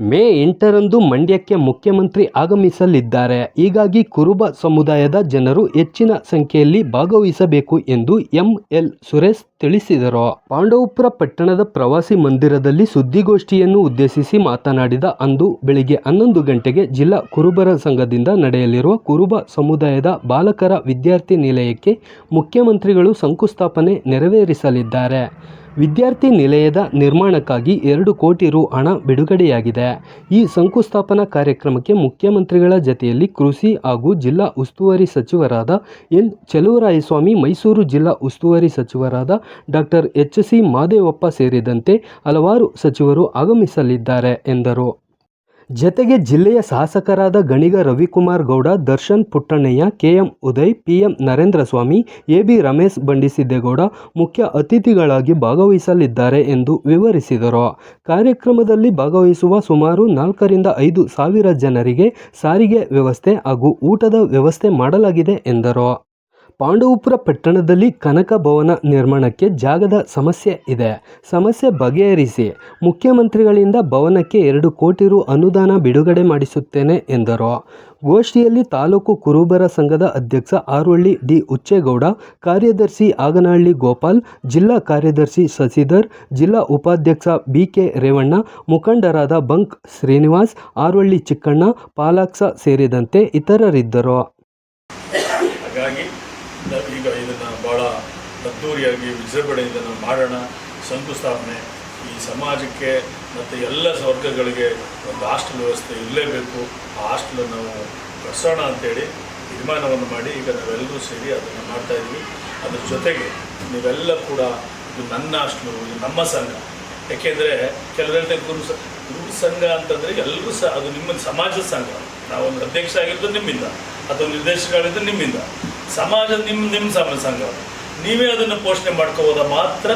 ಮೇ ಎಂಟರಂದು ಮಂಡ್ಯಕ್ಕೆ ಮುಖ್ಯಮಂತ್ರಿ ಆಗಮಿಸಲಿದ್ದಾರೆ. ಹೀಗಾಗಿ ಕುರುಬ ಸಮುದಾಯದ ಜನರು ಹೆಚ್ಚಿನ ಸಂಖ್ಯೆಯಲ್ಲಿ ಭಾಗವಹಿಸಬೇಕು ಎಂದು ಎಂಎಲ್ ಸುರೇಶ್ ತಿಳಿಸಿದರು. ಪಾಂಡವಪುರ ಪಟ್ಟಣದ ಪ್ರವಾಸಿ ಮಂದಿರದಲ್ಲಿ ಸುದ್ದಿಗೋಷ್ಠಿಯನ್ನು ಉದ್ದೇಶಿಸಿ ಮಾತನಾಡಿದ ಅಂದು ಬೆಳಿಗ್ಗೆ ಹನ್ನೊಂದು ಗಂಟೆಗೆ ಜಿಲ್ಲಾ ಕುರುಬರ ಸಂಘದಿಂದ ನಡೆಯಲಿರುವ ಕುರುಬ ಸಮುದಾಯದ ಬಾಲಕರ ವಿದ್ಯಾರ್ಥಿ ನಿಲಯಕ್ಕೆ ಮುಖ್ಯಮಂತ್ರಿಗಳು ಶಂಕುಸ್ಥಾಪನೆ ನೆರವೇರಿಸಲಿದ್ದಾರೆ. ವಿದ್ಯಾರ್ಥಿ ನಿಲಯದ ನಿರ್ಮಾಣಕ್ಕಾಗಿ ಎರಡು ಕೋಟಿ ರು ಹಣ ಬಿಡುಗಡೆಯಾಗಿದೆ. ಈ ಶಂಕುಸ್ಥಾಪನಾ ಕಾರ್ಯಕ್ರಮಕ್ಕೆ ಮುಖ್ಯಮಂತ್ರಿಗಳ ಜತೆಯಲ್ಲಿ ಕೃಷಿ ಹಾಗೂ ಜಿಲ್ಲಾ ಉಸ್ತುವಾರಿ ಸಚಿವರಾದ ಎನ್. ಚಲುವರಾಯಸ್ವಾಮಿ, ಮೈಸೂರು ಜಿಲ್ಲಾ ಉಸ್ತುವಾರಿ ಸಚಿವರಾದ ಡಾಕ್ಟರ್ ಎಚ್. ಸಿ. ಮಾದೇವಪ್ಪ ಸೇರಿದಂತೆ ಹಲವಾರು ಸಚಿವರು ಆಗಮಿಸಲಿದ್ದಾರೆ ಎಂದರು. ಜತೆಗೆ ಜಿಲ್ಲೆಯ ಶಾಸಕರಾದ Ganiga Ravikumar Gowda, Darshan Puttannaiah, KM Uday, PM Narendraswamy AB Ramesh Bandisiddegowda ಮುಖ್ಯ ಅತಿಥಿಗಳಾಗಿ ಭಾಗವಹಿಸಲಿದ್ದಾರೆ ಎಂದು ವಿವರಿಸಿದರು. ಕಾರ್ಯಕ್ರಮದಲ್ಲಿ ಭಾಗವಹಿಸುವ ಸುಮಾರು ನಾಲ್ಕರಿಂದ ಐದು ಸಾವಿರ ಜನರಿಗೆ ಸಾರಿಗೆ ವ್ಯವಸ್ಥೆ ಹಾಗೂ ಊಟದ ವ್ಯವಸ್ಥೆ ಮಾಡಲಾಗಿದೆ ಎಂದರು. ಪಾಂಡವಪುರ ಪಟ್ಟಣದಲ್ಲಿ ಕನಕ ಭವನ ನಿರ್ಮಾಣಕ್ಕೆ ಜಾಗದ ಸಮಸ್ಯೆ ಇದೆ. ಸಮಸ್ಯೆ ಬಗೆಹರಿಸಿ ಮುಖ್ಯಮಂತ್ರಿಗಳಿಂದ ಭವನಕ್ಕೆ ಎರಡು ಕೋಟಿ ರು ಅನುದಾನ ಬಿಡುಗಡೆ ಮಾಡಿಸುತ್ತೇನೆ ಎಂದರು. ಗೋಷ್ಠಿಯಲ್ಲಿ ತಾಲೂಕು ಕುರುಬರ ಸಂಘದ ಅಧ್ಯಕ್ಷ ಆರೋಳ್ಳಿ ಡಿ ಉಚ್ಚೇಗೌಡ, ಕಾರ್ಯದರ್ಶಿ ಆಗನಹಳ್ಳಿ ಗೋಪಾಲ್, ಜಿಲ್ಲಾ ಕಾರ್ಯದರ್ಶಿ ಶಶಿಧರ್ ಜಿಲ್ಲಾ ಉಪಾಧ್ಯಕ್ಷ ಬಿಕೆ ರೇವಣ್ಣ, ಮುಖಂಡರಾದ ಬಂಕ್ ಶ್ರೀನಿವಾಸ್ ಆರೋಳ್ಳಿ ಚಿಕ್ಕಣ್ಣ ಪಾಲಾಕ್ಸ ಸೇರಿದಂತೆ ಇತರರಿದ್ದರು ಹಾಗಾಗಿ ನ- ಈಗ ಇದನ್ನು ಭಾಳ ಅದ್ದೂರಿಯಾಗಿ ವಿಜೃಂಭಣೆಯಿಂದ ನಾವು ಮಾಡೋಣ. ಶಂಕುಸ್ಥಾಪನೆ ಈ ಸಮಾಜಕ್ಕೆ ಮತ್ತು ಎಲ್ಲ ವರ್ಗಗಳಿಗೆ ಒಂದು ಹಾಸ್ಟೆಲ್ ವ್ಯವಸ್ಥೆ ಇರಲೇಬೇಕು. ಆ ಹಾಸ್ಟೆಲನ್ನು ನಾವು ಕಟ್ಸೋಣ ಅಂತೇಳಿ ತೀರ್ಮಾನವನ್ನು ಮಾಡಿ ಈಗ ನಾವೆಲ್ಲರೂ ಸೇರಿ ಅದನ್ನು ಮಾಡ್ತಾಯಿದ್ವಿ ಅದ್ರ ಜೊತೆಗೆ ನೀವೆಲ್ಲ ಕೂಡ ಇದು ನನ್ನ ಹಾಸ್ಟೆಲು, ಇದು ನಮ್ಮ ಸಂಘ. ಯಾಕೆಂದರೆ ಕೆಲವರು ಗುರು ಗುರು ಸಂಘ ಅಂತಂದರೆ ಎಲ್ಲರೂ ಸಹ, ಅದು ನಿಮ್ಮ ಸಮಾಜದ ಸಂಘ. ನಾವೊಂದು ಅಧ್ಯಕ್ಷ ಆಗಿರೋದು ನಿಮ್ಮಿಂದ, ಅಥವಾ ನಿರ್ದೇಶಕರಾಗಿದ್ದು ನಿಮ್ಮಿಂದ. ಸಮಾಜ ನಿಮ್ಮ ನಿಮ್ಮ ಸಂಘ. ನೀವೇ ಅದನ್ನು ಪೋಷಣೆ ಮಾಡ್ಕೋಬೋದ? ಮಾತ್ರ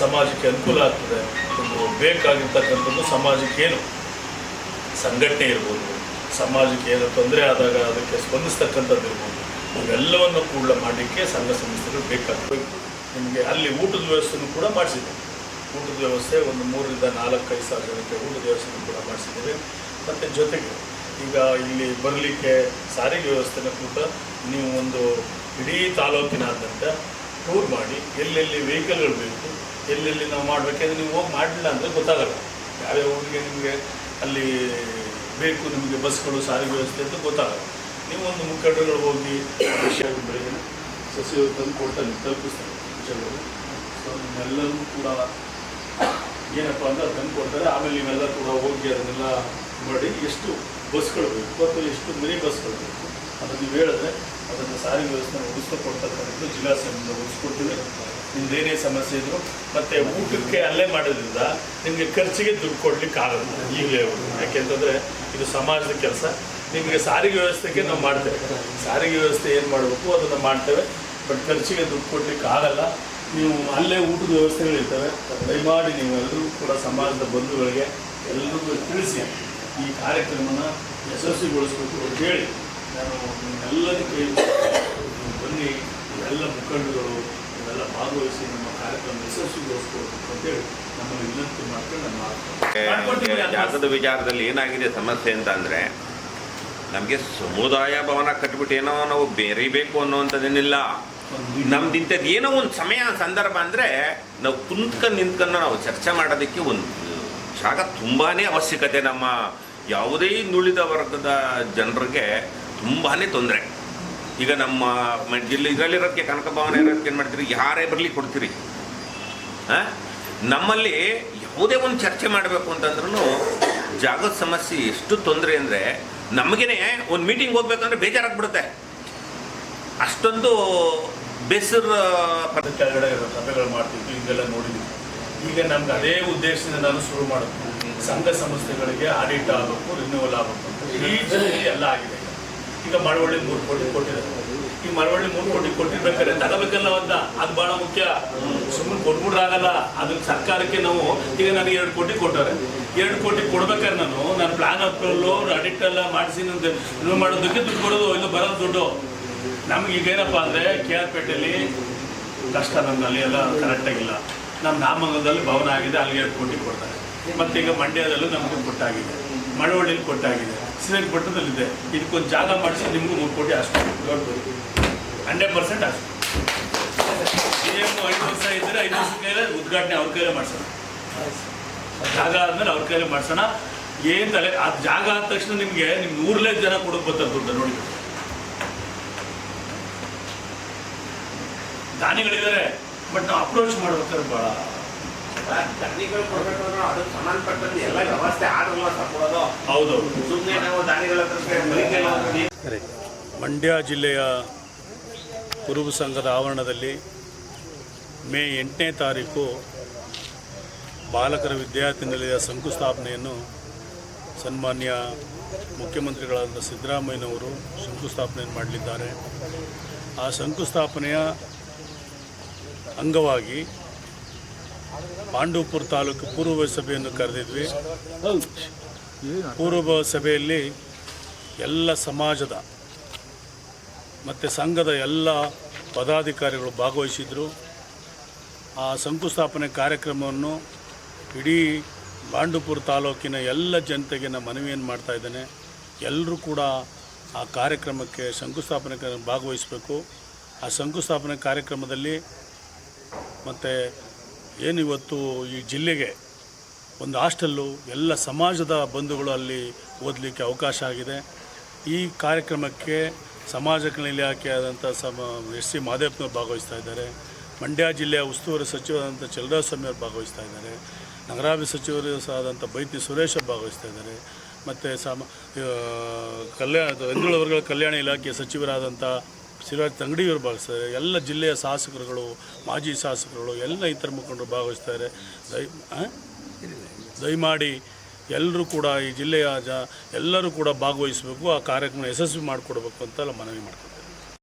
ಸಮಾಜಕ್ಕೆ ಅನುಕೂಲ ಆಗ್ತದೆ. ಒಂದು ಬೇಕಾಗಿರ್ತಕ್ಕಂಥದ್ದು ಸಮಾಜಕ್ಕೇನು ಸಂಘಟನೆ ಇರ್ಬೋದು. ಸಮಾಜಕ್ಕೆ ಏನು ತೊಂದರೆ ಆದಾಗ ಅದಕ್ಕೆ ಸ್ಪಂದಿಸ್ತಕ್ಕಂಥದ್ದು ಇರ್ಬೋದು. ಇವೆಲ್ಲವನ್ನು ಕೂಡ ಮಾಡಲಿಕ್ಕೆ ಸಂಘ ಸಂಸ್ಥೆಗಳು ಬೇಕಾಗಬೇಕು. ನಿಮಗೆ ಅಲ್ಲಿ ಊಟದ ವ್ಯವಸ್ಥೆನೂ ಕೂಡ ಮಾಡಿಸಿದೆ ಊಟದ ವ್ಯವಸ್ಥೆ ಒಂದು ಮೂರರಿಂದ ನಾಲ್ಕೈದು ಸಾವಿರ ಜನಕ್ಕೆ ಊಟದ ವ್ಯವಸ್ಥೆನೂ ಕೂಡ ಮಾಡಿಸಿದ್ದೇವೆ. ಮತ್ತು ಜೊತೆಗೆ ಈಗ ಇಲ್ಲಿ ಬರಲಿಕ್ಕೆ ಸಾರಿಗೆ ವ್ಯವಸ್ಥೆನ ಕೂಡ ನೀವು ಒಂದು ಇಡೀ ತಾಲೂಕಿನಾದ್ಯಂತ ಟೂರ್ ಮಾಡಿ ಎಲ್ಲೆಲ್ಲಿ ವೆಹಿಕಲ್ಗಳು ಬೇಕು, ಎಲ್ಲೆಲ್ಲಿ ನಾವು ಮಾಡಬೇಕಂದ್ರೆ ನೀವು ಹೋಗಿ ಮಾಡಲಿಲ್ಲ ಅಂದರೆ ಗೊತ್ತಾಗಲ್ಲ. ಯಾವ್ಯಾವ ಊರಿಗೆ ನಿಮಗೆ ಅಲ್ಲಿ ಬೇಕು ನಿಮಗೆ ಬಸ್ಗಳು, ಸಾರಿಗೆ ವ್ಯವಸ್ಥೆ ಅಂತ ಗೊತ್ತಾಗಲ್ಲ. ನೀವು ಒಂದು ಮುಖಂಡರುಗಳು ಹೋಗಿ ವಿಷಯ ಬೆಳಗಿನ ಸಸಿಗಳು ತಂದು ಕೊಡ್ತಾರೆ ತಲುಪಿಸ್ತಾರೆ ವಿಷಯಗಳು ಸೊ ನಿಮ್ಮೆಲ್ಲರೂ ಕೂಡ ಏನಪ್ಪ ಅಂದ್ರೆ ಅದು ತಂದು ಕೊಡ್ತಾರೆ. ಆಮೇಲೆ ನೀವೆಲ್ಲ ಕೂಡ ಹೋಗಿ ಅದನ್ನೆಲ್ಲ ಮಾಡಿ ಎಷ್ಟು ಬಸ್ಗಳು ಬೇಕು, ಅಥವಾ ಎಷ್ಟು ಮಿನಿ ಬಸ್ಗಳು ಬೇಕು ಅದನ್ನು ನೀವು ಹೇಳಿದ್ರೆ ಅದನ್ನು ಸಾರಿಗೆ ವ್ಯವಸ್ಥೆ ಉಳಿಸ್ಕೊಡ್ತಕ್ಕಂಥದ್ದು ಜಿಲ್ಲಾ ಸಂಘದಿಂದ ಉಳಿಸ್ಕೊಡ್ತೀವಿ ನಿಮ್ದೇನೇ ಸಮಸ್ಯೆ ಇದ್ರು ಮತ್ತು ಊಟಕ್ಕೆ ಅಲ್ಲೇ ಮಾಡೋದ್ರಿಂದ ನಿಮಗೆ ಖರ್ಚಿಗೆ ದುಡ್ಡು ಕೊಡ್ಲಿಕ್ಕೆ ಆಗಲ್ಲ, ಈಗಲೇ ಯಾಕೆಂತಂದರೆ ಇದು ಸಮಾಜದ ಕೆಲಸ. ನಿಮಗೆ ಸಾರಿಗೆ ವ್ಯವಸ್ಥೆಗೆ ನಾವು ಮಾಡ್ತೇವೆ. ಸಾರಿಗೆ ವ್ಯವಸ್ಥೆ ಏನು ಮಾಡಬೇಕು, ಅದನ್ನು ಮಾಡ್ತೇವೆ. ಬಟ್ ಖರ್ಚಿಗೆ ದುಡ್ಡು ಕೊಡ್ಲಿಕ್ಕೆ ಆಗಲ್ಲ. ನೀವು ಅಲ್ಲೇ ಊಟದ ವ್ಯವಸ್ಥೆಗಳಿರ್ತವೆ. ದಯಮಾಡಿ ನೀವು ಎಲ್ಲರೂ ಕೂಡ ಸಮಾಜದ ಬಂಧುಗಳಿಗೆ ಎಲ್ಲರಿಗೂ ತಿಳಿಸಿ ಈ ಕಾರ್ಯಕ್ರಮನ ಯಶಸ್ವಿಗೊಳಿಸಬೇಕು ಅಂತ ಹೇಳಿ. ನಾನು ನಿಮ್ಮೆಲ್ಲರೂ ಕೇಳಿ ಬನ್ನಿ ಎಲ್ಲ ಮುಖಂಡಗಳು ಇವೆಲ್ಲ ಭಾಗವಹಿಸಿ ನಮ್ಮ ಕಾರ್ಯಕ್ರಮ ಅಂತ ಅಂತೇಳಿ ನಮ್ಮನ್ನು ವಿನಂತಿ ಮಾಡ್ಕೊಂಡು ನಾನು ಜಾಗದ ವಿಚಾರದಲ್ಲಿ ಏನಾಗಿದೆ ಸಮಸ್ಯೆ ಅಂತ ಅಂದರೆ ನಮಗೆ ಸಮುದಾಯ ಭವನ ಕಟ್ಬಿಟ್ಟು ಏನೋ ನಾವು ಬೇರಿಬೇಕು ಅನ್ನೋವಂಥದ್ದೇನಿಲ್ಲ. ನಮ್ದು ಇಂಥದ್ದು ಏನೋ ಒಂದು ಸಮಯ ಸಂದರ್ಭ ಅಂದರೆ ನಾವು ಕುಂತ್ಕೊಂಡು ನಿಂತ್ಕೊಂಡು ನಾವು ಚರ್ಚೆ ಮಾಡೋದಕ್ಕೆ ಒಂದು ಜಾಗ ತುಂಬಾ ಅವಶ್ಯಕತೆ ನಮ್ಮ ಯಾವುದೇ ನುಳಿದ ವರ್ಗದ ಜನರಿಗೆ. ತುಂಬಾ ತೊಂದರೆ. ಈಗ ನಮ್ಮ ಜಿಲ್ಲೆ ಇದರಲ್ಲಿರೋದಕ್ಕೆ ಕನಕ ಭವನ ಇರೋದಕ್ಕೆ ಏನು ಮಾಡ್ತೀರಿ? ಯಾರೇ ಬರಲಿ ಕೊಡ್ತೀರಿ. ಹಾಂ ನಮ್ಮಲ್ಲಿ ಯಾವುದೇ ಒಂದು ಚರ್ಚೆ ಮಾಡಬೇಕು ಅಂತಂದ್ರೂ ಜಾಗದ ಸಮಸ್ಯೆ ಎಷ್ಟು ತೊಂದರೆ ಅಂದರೆ ನಮಗೇ ಒಂದು ಮೀಟಿಂಗ್ ಹೋಗ್ಬೇಕಂದ್ರೆ ಬೇಜಾರಾಗ್ಬಿಡುತ್ತೆ. ಅಷ್ಟೊಂದು ಬೇಸರ ಕೆಳಗಡೆ ಸಭೆಗಳು ಮಾಡ್ತಿದ್ವಿ ಹಿಂಗೆಲ್ಲ ನೋಡಿದ್ವಿ. ಈಗ ನಮ್ಗೆ ಅದೇ ಉದ್ದೇಶದಿಂದ ನಾನು ಶುರು ಮಾಡಬೇಕು ಸಂಘ ಸಂಸ್ಥೆಗಳಿಗೆ ಆಡಿಟ್ ಆಗಬೇಕು ರಿನ್ಯೂವಲ್ ಆಗಬೇಕು. ಈ ಎಲ್ಲ ಆಗಿದೆ. ಈಗ. ಮಳವಳ್ಳಿ ಮೂರು ಕೋಟಿ ಕೊಟ್ಟಿದ್ದಾರೆ. ಈ ಮಳವಳ್ಳಿ ಮೂರು ಕೋಟಿ ಕೊಟ್ಟಿರ್ಬೇಕಾದ್ರೆ ತಗೋಬೇಕಲ್ಲ ಅಂತ, ಅದು ಬಹಳ ಮುಖ್ಯ. ಸುಮ್ಮನೆ ಕೊಟ್ಬಿಟ್ರಾಗಲ್ಲ ಅದನ್ನ ಸರ್ಕಾರಕ್ಕೆ ನಾವು, ಈಗ ನನಗೆ ಎರಡು ಕೋಟಿ ಕೊಟ್ಟವ್ರೆ. ಎರಡು ಕೋಟಿ ಕೊಡ್ಬೇಕಾದ್ರೆ ನಾನು ನಾನು ಪ್ಲಾನ್ ಅಪ್ರೂವಲ್ಲು ಅಡಿಕ್ಟ್ ಎಲ್ಲ ಮಾಡಿಸಿ ಇದು ಮಾಡೋದಕ್ಕೆ ದುಡ್ಡು ಕೊಡೋದು ಇಲ್ಲ ಬರೋದು ದುಡ್ಡು. ನಮ್ಗೆ ಈಗ ಏನಪ್ಪ ಅಂದರೆ ಕೆ ಆರ್ ಪೇಟೆಯಲ್ಲಿ ಕಷ್ಟ ನಮ್ಮಲ್ಲಿ ಎಲ್ಲ ಕರೆಕ್ಟಾಗಿಲ್ಲ ನಮ್ಮ ನಾಮಂಗಲದಲ್ಲಿ ಭವನ ಆಗಿದೆ ಅಲ್ಲಿ ಎರಡು ಕೋಟಿ ಕೊಡ್ತಾರೆ. ಮತ್ತೀಗ ಮಂಡ್ಯದಲ್ಲೂ ನಮಗೆ ಕೊಟ್ಟಾಗಿದೆ. ಮಳವಳ್ಳಿಲಿ ಕೊಟ್ಟಾಗಿದೆ. ಶ್ರೀರಂಗಪಟ್ಟಣದಲ್ಲಿದೆ ಇದಕ್ಕೊಂದು ಜಾಗ ಮಾಡಿಸಿ ನಿಮಗೂ ಮೂರು ಕೋಟಿ ಅಷ್ಟು ಹಂಡ್ರೆಡ್ ಪರ್ಸೆಂಟ್ ಅಷ್ಟು ಸಿ ಐದು ವರ್ಷ ಇದ್ದರೆ ಐದು ವರ್ಷ ಕೈಲೇ ಉದ್ಘಾಟನೆ ಅವ್ರ ಕೈಲೇ ಮಾಡಿಸೋಣ. ಜಾಗ ಆದಮೇಲೆ ಅವ್ರ ಕೈಲೇ ಮಾಡಿಸೋಣ. ಏನು ತಲೆ, ಆ ಜಾಗ ಆದ ತಕ್ಷಣ ನಿಮಗೆ ನಿಮ್ಗೆ ನೂರಲೇ ಜನ ಕೊಡೋಕೆ ಬರ್ತಾರೆ ದುಡ್ಡು, ನೋಡಿ. ದಾನಿಗಳಿದ್ದಾರೆ ಬಟ್ ನಾವು ಅಪ್ರೋಚ್ ಮಾಡ್ಬೇಕಾದ್ರೆ ಭಾಳ ಅಂದ್ರೆ ಅದಕ್ಕೆ ಸಂಬಂಧಪಟ್ಟಂತೆ ಎಲ್ಲ ವ್ಯವಸ್ಥೆ ತಗೊಳ್ಳೋದು ಹೌದು. ಸುಮ್ಮನೆ ನಾವು ದಾನಿಗಳ ಹತ್ರ ಮಂಡ್ಯ ಜಿಲ್ಲೆಯ ಕುರುಬು ಸಂಘದ ಆವರಣದಲ್ಲಿ ಮೇ ಎಂಟನೇ ತಾರೀಕು ಬಾಲಕರ ವಿದ್ಯಾರ್ಥಿ ನಿಲಯದ ಶಂಕುಸ್ಥಾಪನೆಯನ್ನು ಸನ್ಮಾನ್ಯ ಮುಖ್ಯಮಂತ್ರಿಗಳಾದ ಸಿದ್ದರಾಮಯ್ಯನವರು ಶಂಕುಸ್ಥಾಪನೆಯನ್ನು ಮಾಡಲಿದ್ದಾರೆ. ಆ ಶಂಕುಸ್ಥಾಪನೆಯ ಅಂಗವಾಗಿ ಪಾಂಡವಪುರ ತಾಲೂಕು ಪೂರ್ವ ಸಭೆಯನ್ನು ಕರೆದಿದ್ವಿ. ಪೂರ್ವ ಸಭೆಯಲ್ಲಿ ಎಲ್ಲ ಸಮಾಜದ ಮತ್ತು ಸಂಘದ ಎಲ್ಲ ಪದಾಧಿಕಾರಿಗಳು ಭಾಗವಹಿಸಿದ್ರು. ಆ ಶಂಕುಸ್ಥಾಪನೆ ಕಾರ್ಯಕ್ರಮವನ್ನು ಇಡೀ ಬಾಂಡುಪುರ ತಾಲೂಕಿನ ಎಲ್ಲ ಜನತೆಗೆ ನಾನು ಮನವಿಯನ್ನು ಮಾಡ್ತಾ ಇದ್ದೇನೆ, ಎಲ್ಲರೂ ಕೂಡ ಆ ಕಾರ್ಯಕ್ರಮಕ್ಕೆ ಶಂಕುಸ್ಥಾಪನೆ ಭಾಗವಹಿಸಬೇಕು. ಆ ಶಂಕುಸ್ಥಾಪನೆ ಕಾರ್ಯಕ್ರಮದಲ್ಲಿ ಮತ್ತು ಏನಿವತ್ತು ಈ ಜಿಲ್ಲೆಗೆ ಒಂದು ಹಾಸ್ಟೆಲ್ಲು ಎಲ್ಲ ಸಮಾಜದ ಬಂಧುಗಳು ಅಲ್ಲಿ ಓದಲಿಕ್ಕೆ ಅವಕಾಶ ಆಗಿದೆ. ಈ ಕಾರ್ಯಕ್ರಮಕ್ಕೆ ಸಮಾಜ ಕಲ್ಯಾಣ ಇಲಾಖೆ ಆದಂಥ ಸಮ ಎಸ್ ಸಿ ಮಾದೇಪ್ಪನವ್ರು ಭಾಗವಹಿಸ್ತಾ ಇದ್ದಾರೆ. ಮಂಡ್ಯ ಜಿಲ್ಲೆಯ ಉಸ್ತುವಾರಿ ಸಚಿವರಾದಂಥ ಚಲರಾಸ್ವಾಮಿ ಅವರು ಭಾಗವಹಿಸ್ತಾ ಇದ್ದಾರೆ. ನಗರಾಭಿವೃದ್ಧಿ ಸಚಿವರು ಸಹ ಆದಂಥ ಬೈತಿ ಸುರೇಶ ಭಾಗವಹಿಸ್ತಾ ಇದ್ದಾರೆ. ಮತ್ತು ಸಮ ಕಲ್ಯಾಣ ಹಿಂದುಳಿದ ವರ್ಗಗಳ ಕಲ್ಯಾಣ ಇಲಾಖೆಯ ಸಚಿವರಾದಂಥ ಶಿವರಾಜ್ ತಂಗಡಿಯವರು ಭಾಗವಹಿಸ್ತಾರೆ. ಎಲ್ಲ ಜಿಲ್ಲೆಯ ಶಾಸಕರುಗಳು, ಮಾಜಿ ಶಾಸಕರುಗಳು ಎಲ್ಲ ಇತರ ಮುಖಂಡರು ಭಾಗವಹಿಸ್ತಾರೆ. ದಯ? ದಯಮಾಡಿ ಎಲ್ಲರೂ ಕೂಡ ಈ ಜಿಲ್ಲೆಯ ಜ, ಎಲ್ಲರೂ ಕೂಡ ಭಾಗವಹಿಸಬೇಕು, ಆ ಕಾರ್ಯಕ್ರಮ ಯಶಸ್ವಿ ಮಾಡಿಕೊಡ್ಬೇಕು ಅಂತೆಲ್ಲ ಮನವಿ ಮಾಡ್ತೀನಿ